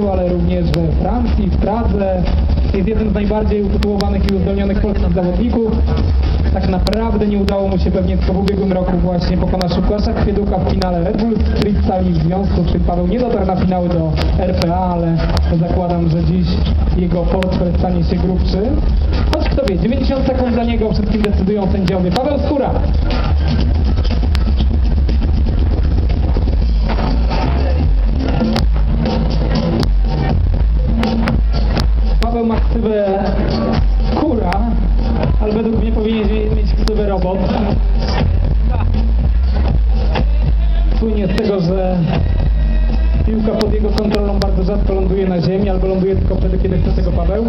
ale również we Francji, w Pradze. Jest jeden z najbardziej utytułowanych i uzdolnionych polskich zawodników. Tak naprawdę nie udało mu się pewnie tylko w ubiegłym roku właśnie pokonać Łukasza Kwieduka w finale Red Bull Street Stali w związku, czyli Paweł nie dotarł na finały do RPA, ale zakładam, że dziś jego portfel stanie się grubszy. Choć kto wie, 90 sekund dla niego, wszystkim decydują sędziowie. Paweł Skóra. Ksywę kura, ale według mnie powinien mieć ksywę robot. Słynie z tego, że piłka pod jego kontrolą bardzo rzadko ląduje na ziemi, albo ląduje tylko wtedy, kiedy chce tego Paweł.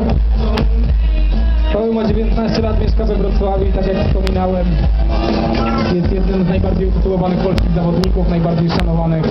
Paweł ma 19 lat, mieszka we Wrocławiu i tak jak wspominałem, jest jednym z najbardziej utytułowanych polskich zawodników, najbardziej szanowanych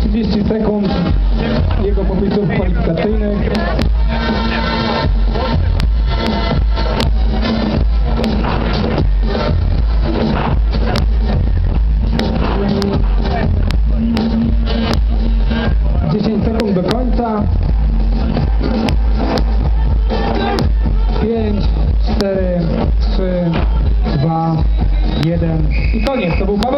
30 sekund jego popisów kwalifikacyjnych. Dziesięć sekund do końca. Pięć, cztery, trzy, dwa, jeden i koniec. To był Paweł.